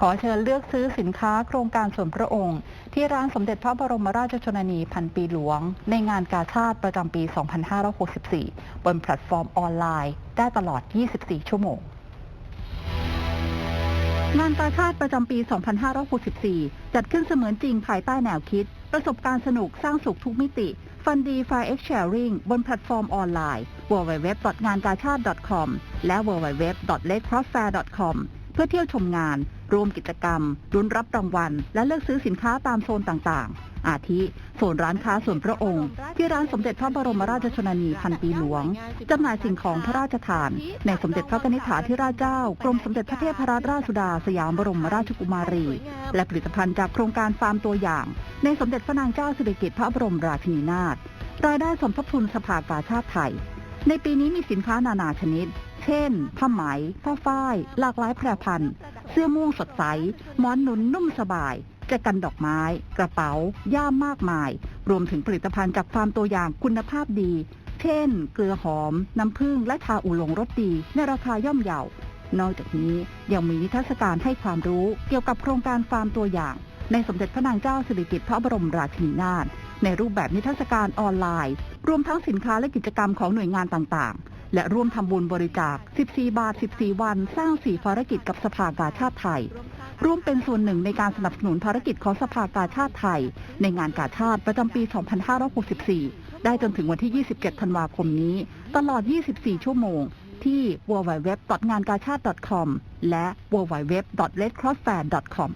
ขอเชิญเลือกซื้อสินค้าโครงการส่วนพระองค์ ที่ร้านสมเด็จพระบรมราชชนนีพันปีหลวง ในงานกาชาติประจำปี 2564 บนแพลตฟอร์มออนไลน์ ได้ตลอด 24 ชั่วโมงงานกาชาติประจำปี 2564 จัดขึ้นเสมือนจริงภายใต้แนวคิด ประสบการณ์สนุกสร้างสุขทุกมิติ ฟันดีไฟเอ็กแชร์ริงบนแพลตฟอร์มออนไลน์ www.ngangachat.com และ www.ledcrossfair.com เพื่อเที่ยวชมงาน ร่วมกิจกรรมรุ้นรับรางวัล และเลือกซื้อสินค้าตามโซนต่างๆ อาทิโซนร้านค้าส่วนพระองค์ ที่ร้านสมเด็จพระบรมราชชนนีพันปีหลวงจำหน่ายสิ่งของพระราชทาน ในสมเด็จพระนิธิฐาธิราชเจ้ากรมสมเด็จพระเทพรัตนราชสุดาสยามบรมราชกุมารี และผลิตภัณฑ์จากโครงการฟาร์มตัวอย่าง ในสมเด็จพระนางเจ้าสิริกิติ์พระบรมราชินีนาถรายได้สมทบทุนสภากาชาติไทย ในปีนี้มีสินค้านานาชนิด เช่น ผ้าไหม ผ้าฝ้าย หลากหลายแพรพันธุ์ เสื้อม่วงสดใส หมอนหนุนนุ่มสบายแจกันดอกไม้ กระเป๋า ย่ามมากมาย รวมถึงผลิตภัณฑ์จากฟาร์มตัวอย่างคุณภาพดี เช่น เกลือหอม น้ำผึ้ง และชาอูหลงรสดี ในราคาย่อมเยานอกจากนี้ยังมีนิทรรศการให้ความรู้เกี่ยวกับโครงการฟาร์มตัวอย่าง ในสมเด็จพระนางเจ้าสิริกิติ์พระบรมราชินีนาถในรูปแบบนิทรรศการออนไลน์ รวมทั้งสินค้าและกิจกรรมของหน่วยงานต่างๆ และร่วมทำบุญบริจาค 14 บาท 14 วัน สร้าง4ภารกิจกับสภากาชาติไทย ร่วมเป็นส่วนหนึ่งในการสนับสนุนภารกิจของสภากาชาติไทย ในงานกาชาติประจำปี 2564 ได้จนถึงวันที่ 27 ธันวาคมนี้ ตลอด 24 ชั่วโมง ที่ www.ngangachat.com และ www.redcrossfair.com